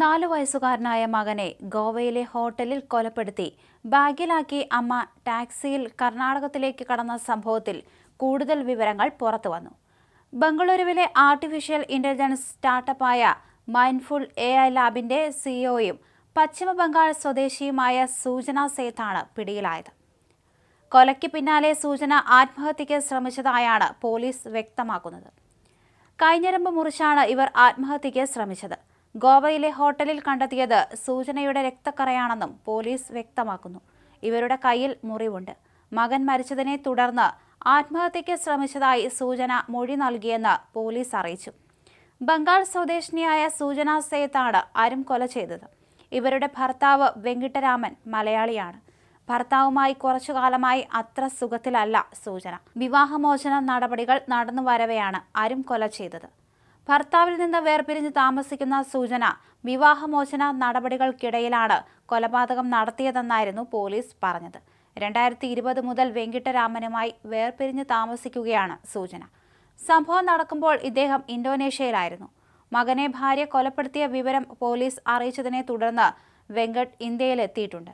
നാലു വയസ്സുകാരനായ മകനെ ഗോവയിലെ ഹോട്ടലിൽ കൊലപ്പെടുത്തി. ബാഗിലാക്കി അമ്മ ടാക്സിയിൽ കർണാടകത്തിലേക്ക് കടന്ന സംഭവത്തിൽ കൂടുതൽ വിവരങ്ങൾ പുറത്തു വന്നു. ബംഗളൂരുവിലെ ആർട്ടിഫിഷ്യൽ ഇന്റലിജൻസ് സ്റ്റാർട്ടപ്പായ മൈൻഡ്ഫുൾ എ ഐ ലാബിന്റെ സിഇഒയും പശ്ചിമ ബംഗാൾ സ്വദേശിയുമായ സൂചന സേത്താണ് പിടിയിലായത്. കൊലയ്ക്ക് പിന്നാലെ സൂചന ആത്മഹത്യയ്ക്ക് ശ്രമിച്ചതായാണ് പോലീസ് വ്യക്തമാക്കുന്നത്. കൈഞ്ഞരമ്പ് മുറിച്ചാണ് ഇവർ ആത്മഹത്യയ്ക്ക് ശ്രമിച്ചത്. ഗോവയിലെ ഹോട്ടലിൽ കണ്ടെത്തിയത് സൂചനയുടെ രക്തക്കറയാണെന്നും പോലീസ് വ്യക്തമാക്കുന്നു. ഇവരുടെ കയ്യിൽ മുറിവുണ്ട്. മകൻ മരിച്ചതിനെ തുടർന്ന് ആത്മഹത്യയ്ക്ക് ശ്രമിച്ചതായി സൂചന മൊഴി നൽകിയെന്ന് പോലീസ് അറിയിച്ചു. ബംഗാൾ സ്വദേശിനിയായ സൂചന സേത്താണ് അരും കൊല ചെയ്തത്. ഇവരുടെ ഭർത്താവ് വെങ്കിട്ടരാമൻ മലയാളിയാണ്. ഭർത്താവുമായി കുറച്ചു കാലമായി അത്ര സുഖത്തിലല്ല സൂചന. വിവാഹമോചന നടപടികൾ നടന്നു വരവെയാണ് അരും കൊല ചെയ്തത്. ഭർത്താവിൽ നിന്ന് വേർപിരിഞ്ഞ് താമസിക്കുന്ന സൂചന വിവാഹമോചന നടപടികൾക്കിടയിലാണ് കൊലപാതകം നടത്തിയതെന്നായിരുന്നു പോലീസ് പറഞ്ഞത്. രണ്ടായിരത്തി ഇരുപത് മുതൽ വെങ്കിട്ടരാമനുമായി വേർപിരിഞ്ഞ് താമസിക്കുകയാണ് സൂചന. സംഭവം നടക്കുമ്പോൾ ഇദ്ദേഹം ഇന്തോനേഷ്യയിലായിരുന്നു. മകനെ ഭാര്യ കൊലപ്പെടുത്തിയ വിവരം പോലീസ് അറിയിച്ചതിനെ തുടർന്ന് വെങ്കട്ട് ഇന്ത്യയിലെത്തിയിട്ടുണ്ട്.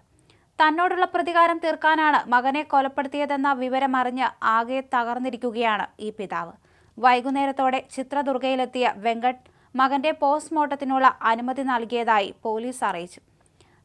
തന്നോടുള്ള പ്രതികാരം തീർക്കാനാണ് മകനെ കൊലപ്പെടുത്തിയതെന്ന വിവരമറിഞ്ഞ് ആകെ തകർന്നിരിക്കുകയാണ് ഈ പിതാവ്. വൈകുന്നേരത്തോടെ ചിത്രദുർഗയിലെത്തിയ വെങ്കട്ട് മകന്റെ പോസ്റ്റ്മോർട്ടത്തിനുള്ള അനുമതി നൽകിയതായി പോലീസ് അറിയിച്ചു.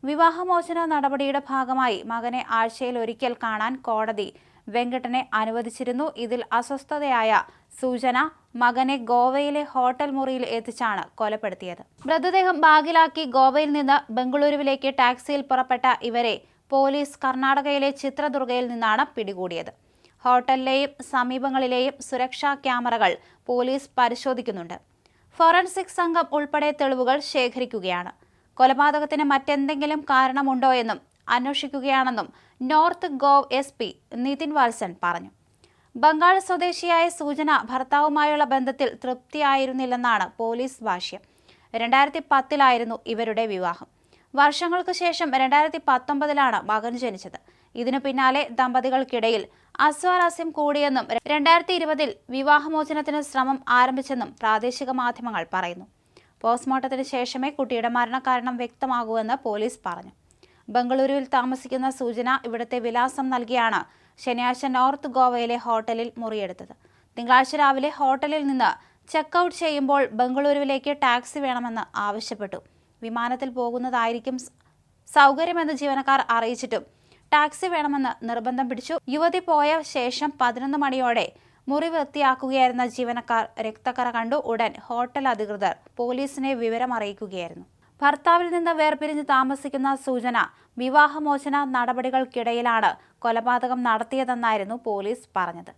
വിവാഹമോചന നടപടിയുടെ ഭാഗമായി മകനെ ആഴ്ചയിൽ ഒരിക്കൽ കാണാൻ കോടതി വെങ്കട്ടനെ അനുവദിച്ചിരുന്നു. ഇതിൽ അസ്വസ്ഥതയായ സൂചന മകനെ ഗോവയിലെ ഹോട്ടൽ മുറിയിൽ എത്തിച്ചാണ് കൊലപ്പെടുത്തിയത്. മൃതദേഹം ബാഗിലാക്കി ഗോവയിൽ നിന്ന് ബംഗളൂരുവിലേക്ക് ടാക്സിയിൽ പുറപ്പെട്ട ഇവരെ പോലീസ് കർണാടകയിലെ ചിത്രദുർഗയിൽ നിന്നാണ് പിടികൂടിയത്. ഹോട്ടലിലെയും സമീപങ്ങളിലെയും സുരക്ഷാ ക്യാമറകൾ പോലീസ് പരിശോധിക്കുന്നുണ്ട്. ഫോറൻസിക് സംഘം ഉൾപ്പെടെ തെളിവുകൾ ശേഖരിക്കുകയാണ്. കൊലപാതകത്തിന് മറ്റെന്തെങ്കിലും കാരണമുണ്ടോ എന്നും അന്വേഷിക്കുകയാണെന്നും north Goa S P Nithin Valsan പറഞ്ഞു. ബംഗാൾ സ്വദേശിയായ സൂചന ഭർത്താവുമായുള്ള ബന്ധത്തിൽ തൃപ്തിയായിരുന്നില്ലെന്നാണ് പോലീസ് ഭാഷ്യം രണ്ടായിരത്തി പത്തിലായിരുന്നു ഇവരുടെ വിവാഹം. വർഷങ്ങൾക്ക് ശേഷം രണ്ടായിരത്തി പത്തൊമ്പതിലാണ് മകൻ ജനിച്ചത്. ഇതിനു പിന്നാലെ ദമ്പതികൾക്കിടയിൽ അസ്വാരസ്യം കൂടിയെന്നും രണ്ടായിരത്തി ഇരുപതിൽ വിവാഹമോചനത്തിന് ശ്രമം ആരംഭിച്ചെന്നും പ്രാദേശിക മാധ്യമങ്ങൾ പറയുന്നു. പോസ്റ്റ്മോർട്ടത്തിന് ശേഷമേ കുട്ടിയുടെ മരണകാരണം വ്യക്തമാകൂവെന്ന് പോലീസ് പറഞ്ഞു. ബംഗളൂരുവിൽ താമസിക്കുന്ന സൂചന ഇവിടുത്തെ വിലാസം നൽകിയാണ് ശനിയാഴ്ച നോർത്ത് ഗോവയിലെ ഹോട്ടലിൽ മുറിയെടുത്തത്. തിങ്കളാഴ്ച രാവിലെ ഹോട്ടലിൽ നിന്ന് ചെക്ക് ഔട്ട് ചെയ്യുമ്പോൾ ബംഗളൂരുവിലേക്ക് ടാക്സി വേണമെന്ന് ആവശ്യപ്പെട്ടു. വിമാനത്തിൽ പോകുന്നതായിരിക്കും സൗകര്യമെന്ന് ജീവനക്കാർ അറിയിച്ചിട്ടും ടാക്സി വേണമെന്ന് നിർബന്ധം പിടിച്ചു. യുവതി പോയ ശേഷം പതിനൊന്ന് മണിയോടെ മുറി വൃത്തിയാക്കുകയായിരുന്ന ജീവനക്കാർ രക്തക്കറ കണ്ടു. ഉടൻ ഹോട്ടൽ അധികൃതർ പോലീസിനെ വിവരം അറിയിക്കുകയായിരുന്നു ഭർത്താവിൽ നിന്ന് വേർപിരിഞ്ഞ് താമസിക്കുന്ന സൂചന വിവാഹമോചന നടപടികൾക്കിടയിലാണ് കൊലപാതകം നടത്തിയതെന്നായിരുന്നു പോലീസ് പറഞ്ഞത്.